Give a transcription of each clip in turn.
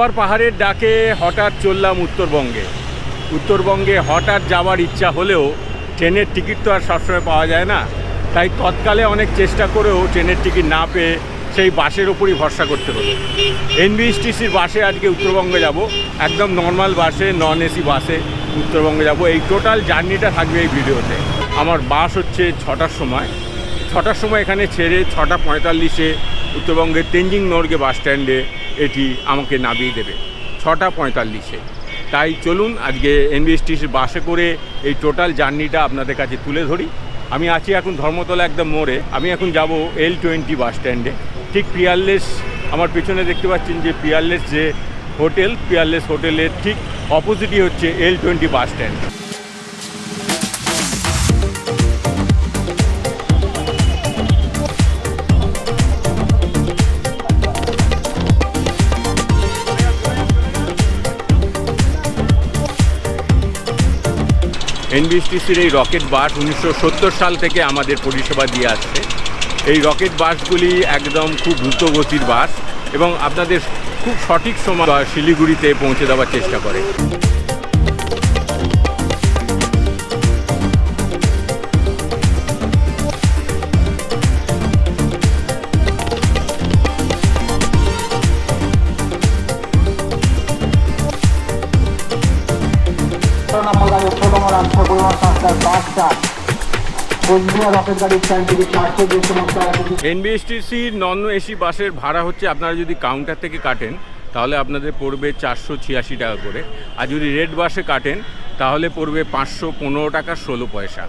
আবার পাহাড়ের ডাকে হঠাৎ চললাম উত্তরবঙ্গে। উত্তরবঙ্গে হঠাৎ যাওয়ার ইচ্ছা হলেও ট্রেনের টিকিট তো আর সবসময় পাওয়া যায় না। তাই তৎকালে অনেক চেষ্টা করেও ট্রেনের টিকিট না পেয়ে সেই বাসের ওপরই ভরসা করতে হলো। এনবিএসটিসির বাসে আজকে উত্তরবঙ্গে যাব। একদম নর্মাল বাসে, নন এসি বাসে উত্তরবঙ্গে যাব। এই টোটাল জার্নিটা থাকবে এই ভিডিওতে। আমার বাস হচ্ছে ছটার সময়। ছটার সময় এখানে ছেড়ে ছটা পঁয়তাল্লিশে উত্তরবঙ্গের তেঞ্জিং নর্গে বাস স্ট্যান্ডে এটি আমাকে নামিয়ে দেবে। ছটা পঁয়তাল্লিশে। তাই চলুন আজকে এনবিএসটিসির বাসে করে এই টোটাল জার্নিটা আপনাদের কাছে তুলে ধরি। আমি আছি এখন ধর্মতলা একদম মোড়ে। আমি এখন যাব এল টোয়েন্টি বাস স্ট্যান্ডে। ঠিক পিয়ারলেস, আমার পেছনে দেখতে পাচ্ছেন যে পিয়ারলেস যে হোটেল, পিয়ারলেস হোটেলের ঠিক অপোজিটই হচ্ছে এল টোয়েন্টি বাস স্ট্যান্ড। এনবিএসটিসির এই রকেট বাস উনিশশো সত্তর সাল থেকে আমাদের পরিষেবা দিয়ে আসছে। এই রকেট বাসগুলি একদম খুব দ্রুত গতির বাস এবং আপনাদের খুব সঠিক সময় শিলিগুড়িতে পৌঁছে দেওয়ার চেষ্টা করে। এনবিএসটিসির নন এসি বাসের ভাড়া হচ্ছে আপনারা যদি কাউন্টার থেকে কাটেন, তাহলে আপনাদের পড়বে চারশো ছিয়াশি টাকা করে। আর যদি রেড বাসে কাটেন, তাহলে পড়বে পাঁচশো পনেরো টাকা ষোলো পয়সা।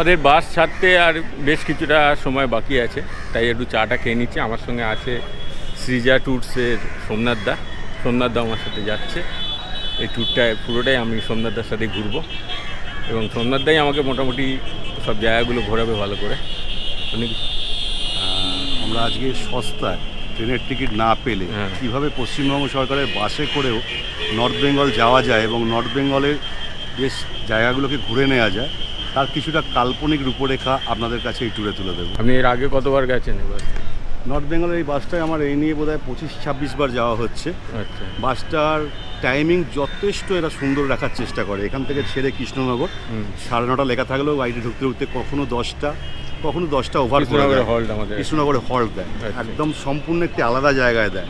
আমাদের বাস ছাড়তে আর বেশ কিছুটা সময় বাকি আছে তাই একটু চাটা খেয়ে নিচ্ছি। আমার সঙ্গে আছে শ্রীজা ট্যুরসের সোমনাথ দা। সোমনাথ দা আমার সাথে যাচ্ছে। এই ট্যুরটায় পুরোটাই আমি সোমনাথ দার সাথে ঘুরবো। এবং সোমনাথ দাই আমাকে মোটামুটি সব জায়গাগুলো ঘোরাবে ভালো করে। আহ, আমরা আজকে সস্তায় ট্রেনের টিকিট না পেলে হ্যাঁ। কীভাবে পশ্চিমবঙ্গ সরকারের বাসে করেও নর্থ বেঙ্গল যাওয়া যায় এবং নর্থ বেঙ্গলের বেশ জায়গাগুলোকে ঘুরে নেওয়া যায় তার কিছুটা কাল্পনিক রূপরেখা আপনাদের কাছে এই ট্যুরে তুলে দেবো। আপনি এর আগে কতবার গেছেন এবার নর্থ বেঙ্গলের এই বাসটায় আমার এই নিয়ে বোধহয় পঁচিশ ছাব্বিশ বার যাওয়া হচ্ছে। আচ্ছা। বাসটার টাইমিং যথেষ্ট এরা সুন্দর রাখার চেষ্টা করে। এখান থেকে ছেড়ে কৃষ্ণনগর। সাড়ে নটা লেখা থাকলেও গাড়িতে ঢুকতে ঢুকতে কখনো দশটা কখনো দশটা ওভার করে দেয়। কৃষ্ণনগরে হল্ট দেয়। আচ্ছা। একদম সম্পূর্ণ একটি আলাদা জায়গায় দেয়।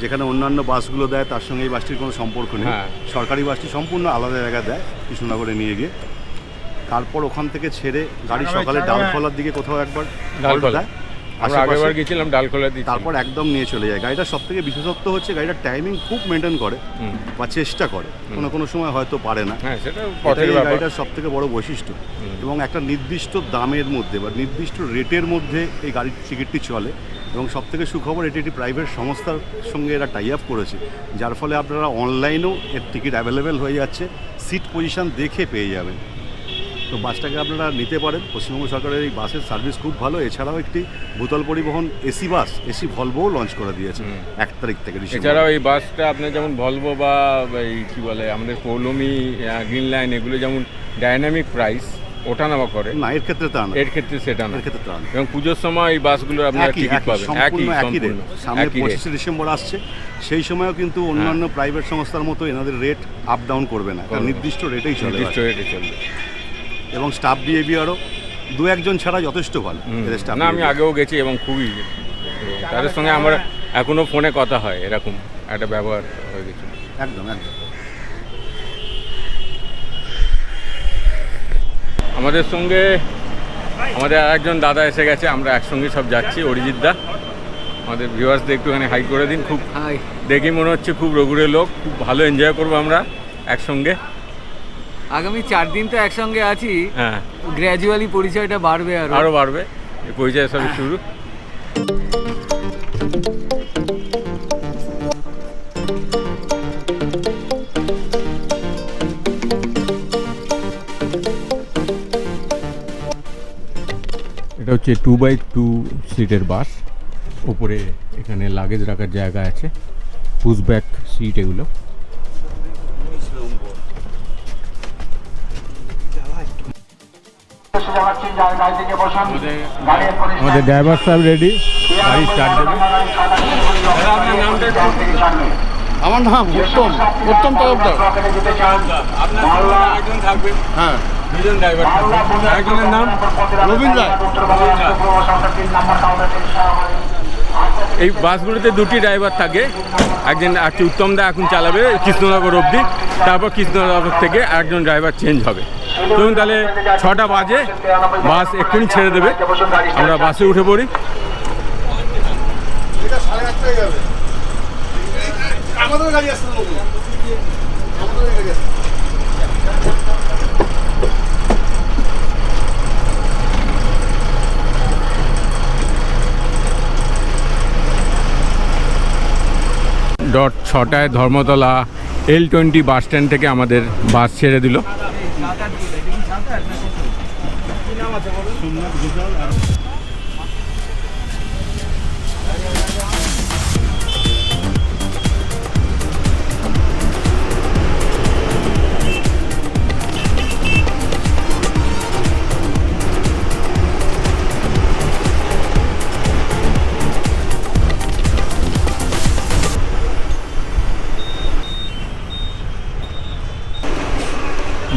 যেখানে অন্যান্য বাসগুলো দেয় তার সঙ্গে এই বাসটির কোনো সম্পর্ক নেই। হ্যাঁ। সরকারি বাসটি সম্পূর্ণ আলাদা জায়গায় দেয় কৃষ্ণনগরে নিয়ে গিয়ে। তারপর ওখান থেকে ছেড়ে গাড়ি সকালে ডালখোলার দিকে কোথাও একবার ডালখোলা। আমরা। আগেবার গেছিলাম ডালখোলা দিয়ে তারপর একদম নিয়ে চলে যায়। গাড়িটার সব থেকে বিশেষত্ব হচ্ছে গাড়িটার টাইমিং খুব মেনটেন করে বা চেষ্টা করে। কোনো কোনো সময় হয়তো পারে না। হ্যাঁ গাড়িটার সব থেকে বড় বৈশিষ্ট্য। এবং একটা নির্দিষ্ট দামের মধ্যে বা নির্দিষ্ট রেটের মধ্যে এই গাড়ির টিকিটটি চলে। এবং সব থেকে সুখবর এটি একটি প্রাইভেট সংস্থার সঙ্গে এরা টাই আপ করেছে। যার ফলে আপনারা অনলাইনেও এর টিকিট অ্যাভেলেবেল হয়ে যাচ্ছে। সিট পজিশন দেখে পেয়ে যাবেন। তো বাসটাকে আপনারা নিতে পারেন। পশ্চিমবঙ্গ সরকারের এই বাসের সার্ভিস খুব ভালো। এছাড়াও একটি ভূতল পরিবহন AC bus AC Volvo launch করে দিয়েছে এক তারিখ থেকে এছাড়াও এই বাসটা আপনার যেমন ভলভো বা এই কী বলে আমাদের পৌলমি গ্রিন লাইন এগুলো যেমন ডাইনামিক প্রাইস ওঠানামা করে। না এর ক্ষেত্রে তা না। এর ক্ষেত্রে সেটা না। এর ক্ষেত্রে তা না। এবং পুজোর সময় এই বাসগুলো আপনারা টিকিট পাবেন। একই সম্পূর্ণ, রেট সামনে পঁচিশে ডিসেম্বর আসছে। সেই সময়ও কিন্তু অন্যান্য প্রাইভেট সংস্থার মতো এনাদের রেট আপ ডাউন করবে না। করবে না। নির্দিষ্ট রেটেই চলে নির্দিষ্ট রেটে চলবে। এবং স্টাফ বিহেভিয়ারও দু একজন ছাড়া যথেষ্ট ভালো। এদের না আমি আগেও গেছি এবং খুবই তাদের সঙ্গে আমার এখনও ফোনে কথা হয় এরকম একটা ব্যবহার হয়ে গেছে। একদম একদম। আমাদের সঙ্গে আমাদের আর একজন দাদা এসে গেছে আমরা একসঙ্গে সব যাচ্ছি অরিজিৎ দা। আমাদের ভিউয়ার্সদের একটুখানি হাই করে দিন খুব হাই দেখি মনে হচ্ছে খুব রঘুরে লোক খুব ভালো এনজয় করব আমরা একসঙ্গে। আগামী চার দিন তো একসঙ্গে আছি। হ্যাঁ। গ্র্যাজুয়ালি পরিচয়টা বাড়বে আরও। আরও বাড়বে। পরিচয় সবই শুরু। এটা হচ্ছে টু বাই টু সিটের বাস উপরে এখানে লাগেজ রাখার জায়গা আছে। পুশ ব্যাক সিট এগুলো। আমাদের ড্রাইভার সাহেব রেডি গাড়ি স্টার্ট দেবে। আমার নাম উত্তম উত্তম তরফদার একজন থাকবে হ্যাঁ। দুজন ড্রাইভার থাকবে একজনের নাম? রবীন্দ্র রায়। এই বাসগুলোতে দুটি ড্রাইভার থাকে। একজন আছে উত্তম দা এখন চালাবে কৃষ্ণনগর অবধি। তারপর কৃষ্ণনগর থেকে একজন ড্রাইভার চেঞ্জ হবে। ধরুন তাহলে ছটা বাজে, বাস এক্ষুনি ছেড়ে দেবে। আমরা বাসে উঠে পড়ি। আমাদের গাড়ি আসতে আমাদের গাড়ি আসতে ডট ছটায় Dharmatala L twenty bus stand থেকে আমাদের বাস ছেড়ে দিল।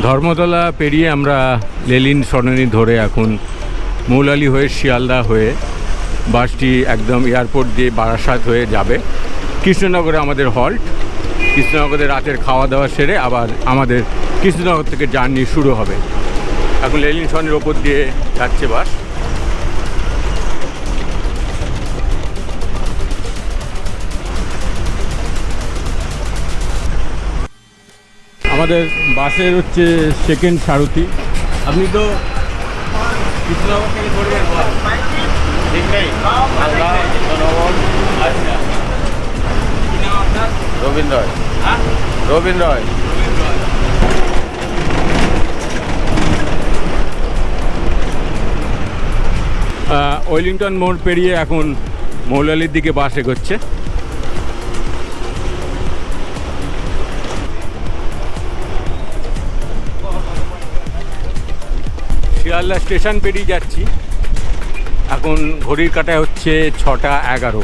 ধর্মতলা পেরিয়ে আমরা লেলিন সরণি ধরে এখন মৌলালি হয়ে শিয়ালদা হয়ে বাসটি একদম এয়ারপোর্ট দিয়ে বারাসাত হয়ে যাবে। কৃষ্ণনগরে আমাদের হল্ট। কৃষ্ণনগরে রাতের খাওয়া দাওয়া সেরে আবার আমাদের কৃষ্ণনগর থেকে জার্নি শুরু হবে। এখন লেলিন সরণির ওপর দিয়ে যাচ্ছে বাস। আমাদের বাসের হচ্ছে সেকেন্ড সারথি। আপনি তো রবীন্দ্র ওয়েলিংটন মোড় পেরিয়ে এখন মৌলালির দিকে বাস এগোচ্ছে। শিয়ালদা স্টেশন পেরিয়ে যাচ্ছি। এখন ঘড়ির কাটায় হচ্ছে ছটা এগারো।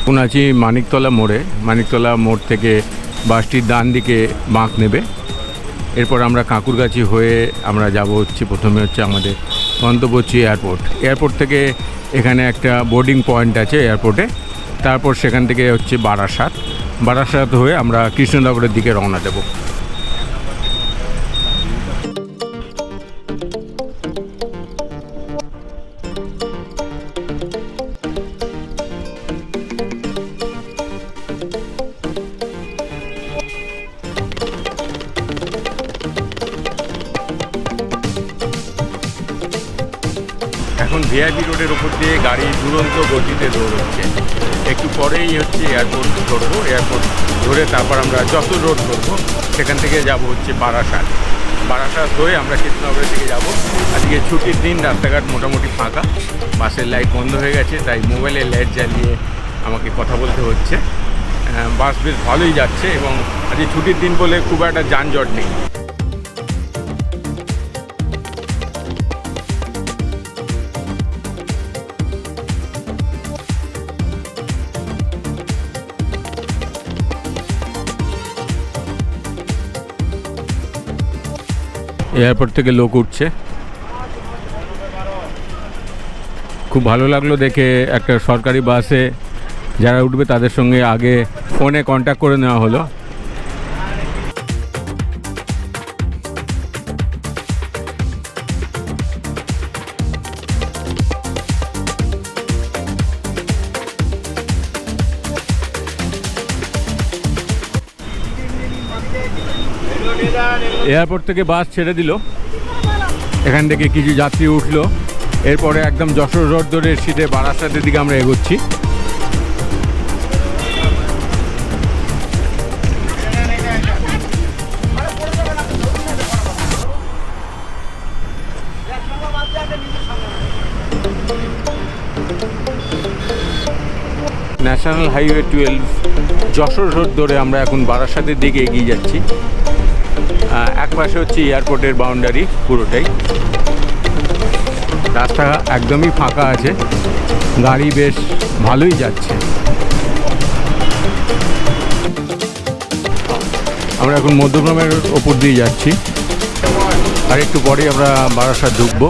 এখন আছি মানিকতলা মোড়ে। মানিকতলা মোড় থেকে বাসটির ডান দিকে বাঁক নেবে। এরপর আমরা কাঁকুরগাছি হয়ে আমরা যাব হচ্ছে, প্রথমে হচ্ছে আমাদের গন্তব্য এয়ারপোর্ট। এয়ারপোর্ট থেকে এখানে একটা বোর্ডিং পয়েন্ট আছে এয়ারপোর্টে। তারপর সেখান থেকে হচ্ছে বারাসাত। বারাসাত হয়ে আমরা কৃষ্ণনগরের দিকে রওনা দেব। গাড়ি দুরন্ত গতিতে দৌড়চ্ছে। একটু পরেই হচ্ছে এয়ারপোর্ট ধরবো এয়ারপোর্ট ধরে তারপর আমরা যত রোড ধরবো, সেখান থেকে যাব হচ্ছে বারাসাত। বারাসাত হয়ে আমরা কৃষ্ণনগরের দিকে যাব। আজকে ছুটির দিন, রাস্তাঘাট মোটামুটি ফাঁকা। বাসের লাইট বন্ধ হয়ে গেছে, তাই মোবাইলে লাইট জ্বালিয়ে আমাকে কথা বলতে হচ্ছে। বাস বেশ ভালোই যাচ্ছে এবং আজকে ছুটির দিন বলে খুব একটা যানজট নেই। এয়ারপোর্ট থেকে লোক উঠছে। খুব ভালো লাগল দেখে একটা সরকারি বাসে যারা উঠবে তাদের সঙ্গে আগে ফোনে কন্ট্যাক্ট করে নেওয়া হলো। এয়ারপোর্ট থেকে বাস ছেড়ে দিল। এখান থেকে কিছু যাত্রী উঠল। এরপরে একদম যশোর রোড ধরে সিটে বারাসাতের দিকে আমরা এগোচ্ছি। National highway twelve, Jessore road ধরে আমরা এখন বারাসাতের দিকে এগিয়ে যাচ্ছি। এক পাশে হচ্ছে এয়ারপোর্টের বাউন্ডারি পুরোটাই। রাস্তা একদমই ফাঁকা আছে। গাড়ি বেশ ভালোই যাচ্ছে। আমরা এখন মধ্যগ্রামের ওপর দিয়ে যাচ্ছি। আর একটু পরে আমরা বারাসাত ঢুকবো।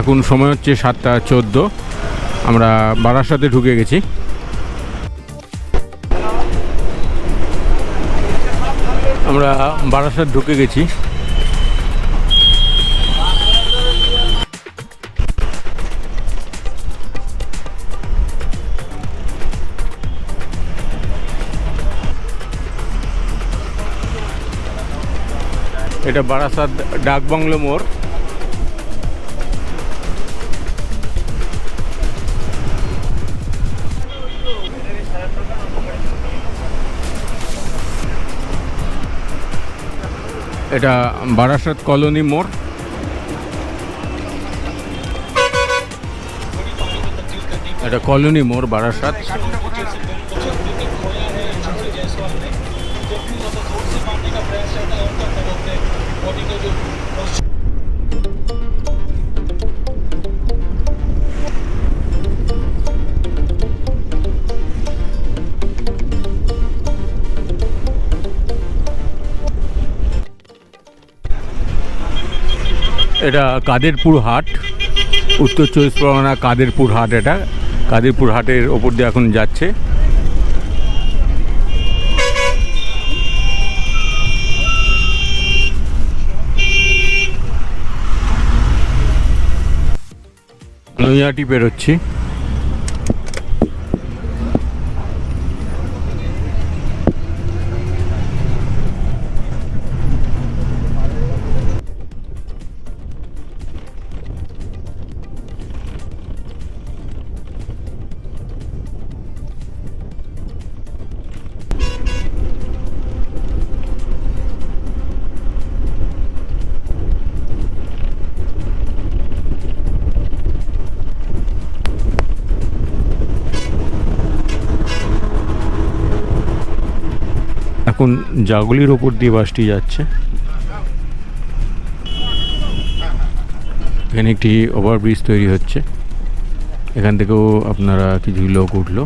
এখন সময় হচ্ছে সাতটা চোদ্দ। আমরা বারাসাতে ঢুকে গেছি। আমরা বারাসাত ঢুকে গেছি। এটা বারাসাত ডাকবাংলো মোড়। এটা বারাসাত কলোনি মোড়। এটা কলোনি মোড় বারাসাত। এটা কাদেরপুর হাট। উত্তর চব্বিশ পরগনা কাদেরপুর হাট এটা। কাদেরপুর হাটের ওপর দিয়ে এখন যাচ্ছে। নৈয়াটি পেরোচ্ছি এখন জাগুলির ওপর দিয়ে বাসটি যাচ্ছে। এখানে একটি ওভারব্রিজ তৈরি হচ্ছে। এখান থেকেও আপনারা কিছু লোক উঠল।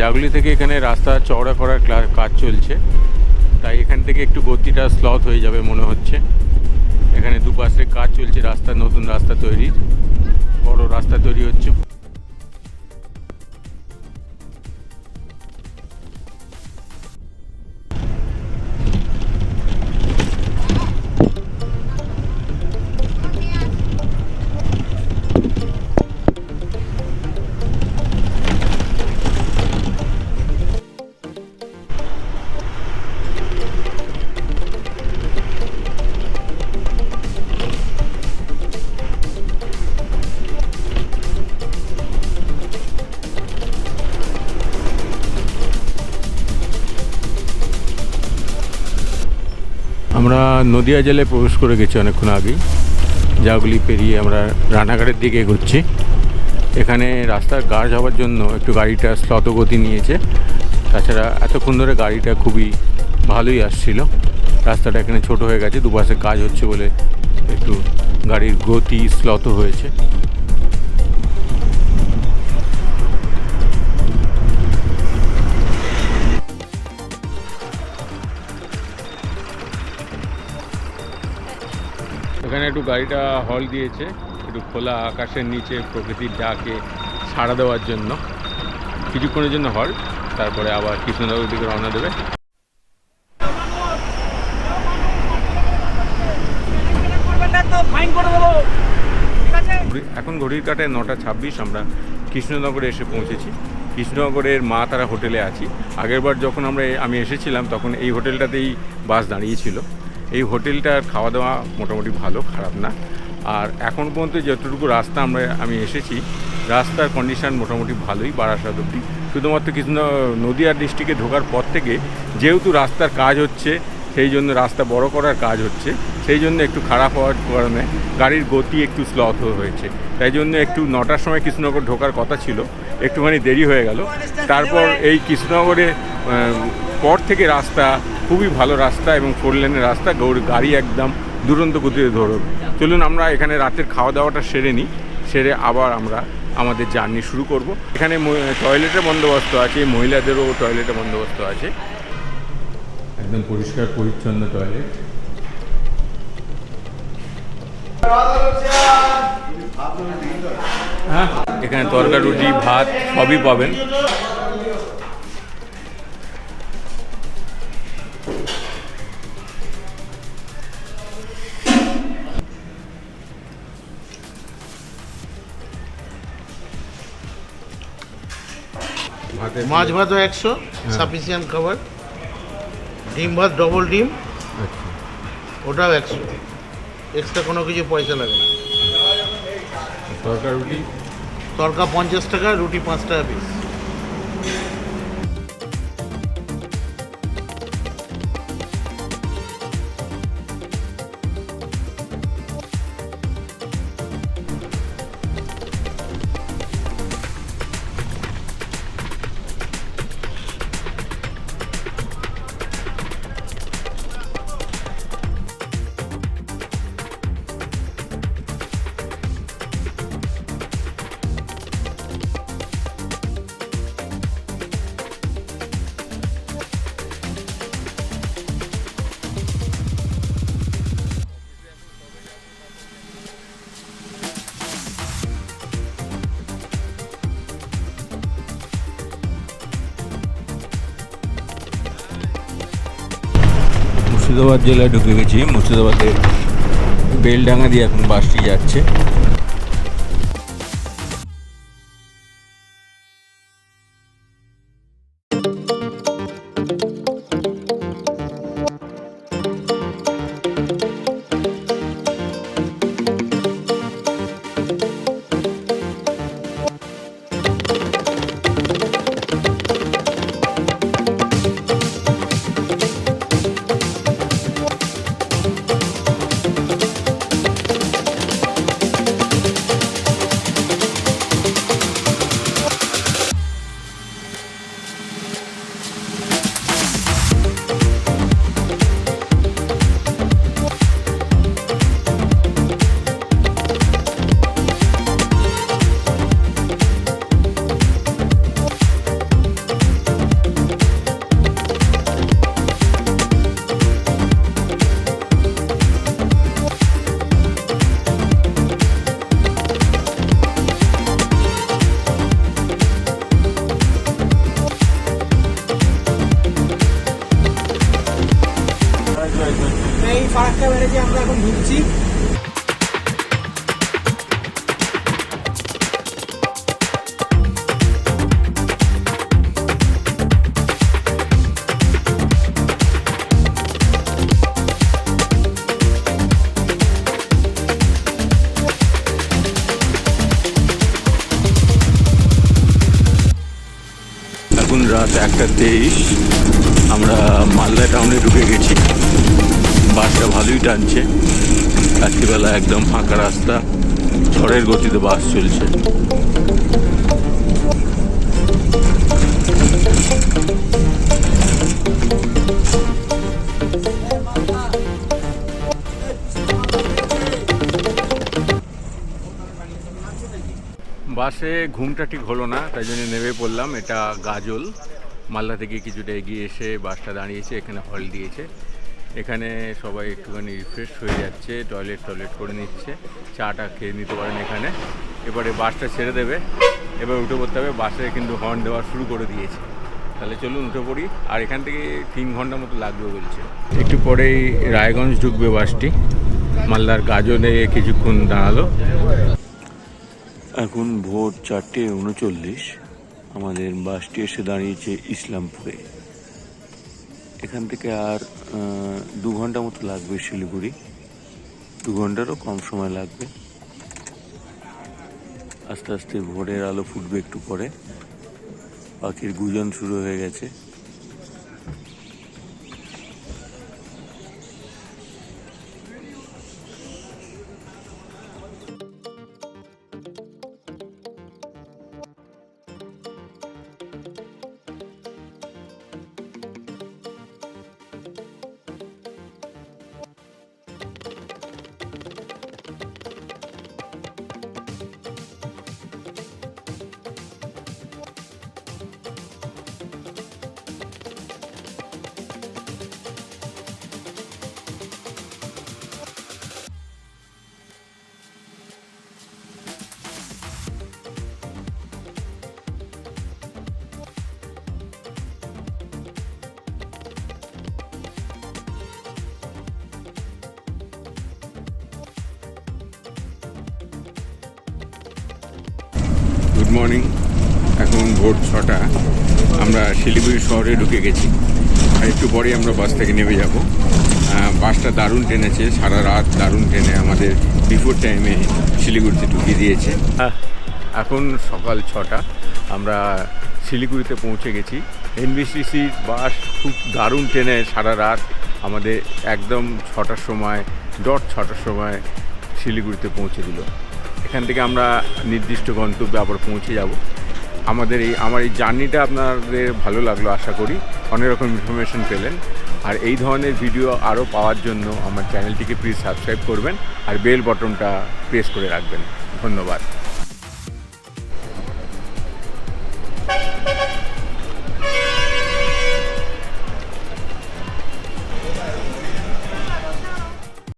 জাগুলি থেকে এখানে রাস্তা চওড়া করার কাজ চলছে। তাই এখান থেকে একটু গতিটা স্লথ হয়ে যাবে মনে হচ্ছে। এখানে দুপাশে কাজ চলছে রাস্তা নতুন রাস্তা তৈরির। বড় রাস্তা তৈরি হচ্ছে। নদিয়া জেলায় প্রবেশ করে গেছি অনেকক্ষণ আগেই। যাগুলি পেরিয়ে আমরা রানাঘাটের দিকে এগোচ্ছি। এখানে রাস্তার গাছ হওয়ার জন্য একটু গাড়িটা স্লত গতি নিয়েছে। তাছাড়া এতক্ষণ ধরে গাড়িটা খুবই ভালোই আসছিল। রাস্তাটা এখানে ছোট হয়ে গেছে, দুপাশে কাজ হচ্ছে বলে একটু গাড়ির গতি স্লত হয়েছে। এখানে একটু গাড়িটা হল দিয়েছে, একটু খোলা আকাশের নিচে প্রকৃতির ডাকে সাড়া দেওয়ার জন্য। কিছুক্ষণের জন্য হল তারপরে আবার কৃষ্ণনগর দিকে রওনা দেবে। এখন ঘড়ির কাটায় নটা ছাব্বিশ, আমরা কৃষ্ণনগরে এসে পৌঁছেছি। কৃষ্ণনগরের মা তারা হোটেলে আছি। আগেরবার যখন আমরা আমি এসেছিলাম, তখন এই হোটেলটাতেই বাস দাঁড়িয়েছিল এই হোটেলটার খাওয়া দাওয়া মোটামুটি ভালো, খারাপ না। আর এখন পর্যন্ত যতটুকু রাস্তা আমরা, আমি এসেছি, রাস্তার কন্ডিশন মোটামুটি ভালোই বারাসাত অব্দি শুধুমাত্র কৃষ্ণ নদীয়া ডিস্ট্রিক্টে ঢোকার পর থেকে যেহেতু রাস্তার কাজ হচ্ছে সেই জন্য রাস্তা বড় করার কাজ হচ্ছে। সেই জন্য একটু খারাপ হওয়ার কারণে গাড়ির গতি একটু স্লথ হয়েছে। তাই জন্য একটু নটার সময় কৃষ্ণনগর ঢোকার কথা ছিল। একটুখানি দেরি হয়ে গেল। তারপর এই কৃষ্ণনগরে পর থেকে রাস্তা খুবই ভালো রাস্তা এবং ফোর লেনের রাস্তা। গৌড়- একদম দুরন্ত গতিতে ধরবে চলুন আমরা এখানে রাতের খাওয়া দাওয়াটা সেরে নিই। সেরে আবার আমরা আমাদের জার্নি শুরু করব। এখানে টয়লেটের বন্দোবস্ত আছে, মহিলাদেরও টয়লেটের বন্দোবস্ত আছে। একদম পরিষ্কার পরিচ্ছন্ন টয়লেট হ্যাঁ? এখানে তরকা রুটি ভাত সবই পাবেন। মাছ ভাতও একশো সাফিসিয়েন্ট খাবার ডিম ভাত ডবল ডিম আচ্ছা। ওটাও একশো এক্সট্রা কোনো কিছু পয়সা লাগে না। তরকা রুটি? তরকা পঞ্চাশ টাকা রুটি পাঁচ টাকা পিস মুর্শিদাবাদ জেলায় ঢুকে গেছি। মুর্শিদাবাদের বেলডাঙ্গা দিয়ে এখন বাসটি যাচ্ছে। ফারাক্কা ব্যারেজে আমরা এখন ঢুকছি। এখন রাত একটা তেইশ। আমরা মালদা টাউনে ঢুকে গেছি। বাসটা ভালোই টানছে। রাত্রিবেলা একদম ফাঁকা রাস্তা, ঝড়ের গতিতে বাস চলছে। বাসে ঘুমটা ঠিক হলো না, তাই জন্য নেমে পড়লাম। এটা গাজল। মালদা থেকে কিছুটা এগিয়ে এসে বাসটা দাঁড়িয়েছে, এখানে হল দিয়েছে। এখানে সবাই একটুখানি রিফ্রেশ হয়ে যাচ্ছে টয়লেট টয়লেট করে নিচ্ছে, চাটা খেয়ে নিতে পারেন এখানে। এবারে বাসটা ছেড়ে দেবে, এবার উঠে পড়তে হবে, বাসে কিন্তু হর্ন দেওয়া শুরু করে দিয়েছে। তাহলে চলুন উঠে পড়ি, আর এখান থেকে তিন ঘণ্টা মতো লাগবে বলছে। একটু পরেই রায়গঞ্জ ঢুকবে বাসটি, মালদার গাজনে কিছুক্ষণ দাঁড়াল। এখন ভোর চারটে উনচল্লিশ, আমাদের বাসটি এসে দাঁড়িয়েছে ইসলামপুরে। এখান থেকে আর দু ঘণ্টা মতো লাগবে শিলিগুড়ি। দু ঘন্টারও কম সময় লাগবে। আস্তে আস্তে ভোরের আলো ফুটবে একটু পরে। পাখির গুজন শুরু হয়ে গেছে। মর্নিং এখন ভোর ছটা। আমরা শিলিগুড়ি শহরে ঢুকে গেছি। আর একটু পরে আমরা বাস থেকে নেমে যাব। বাসটা দারুণ টেনেছে সারা রাত দারুণ টেনে আমাদের বিফোর টাইমে শিলিগুড়িতে ঢুকিয়ে দিয়েছে। এখন সকাল ছটা। আমরা শিলিগুড়িতে পৌঁছে গেছি। এনবিসিসির বাস খুব দারুণ ট্রেনে সারা রাত আমাদের একদম ছটার সময় ডট ছটার সময় শিলিগুড়িতে পৌঁছে দিল। এখান থেকে আমরা নির্দিষ্ট গন্তব্যে আবার পৌঁছে যাব। আমাদের এই, আমার এই জার্নিটা আপনাদের ভালো লাগল আশা করি। অনেক রকম ইনফরমেশন পেলেন। আর এই ধরনের ভিডিও আরও পাওয়ার জন্য আমার চ্যানেলটিকে প্লিজ সাবস্ক্রাইব করবেন আর বেল বটনটা প্রেস করে রাখবেন। ধন্যবাদ।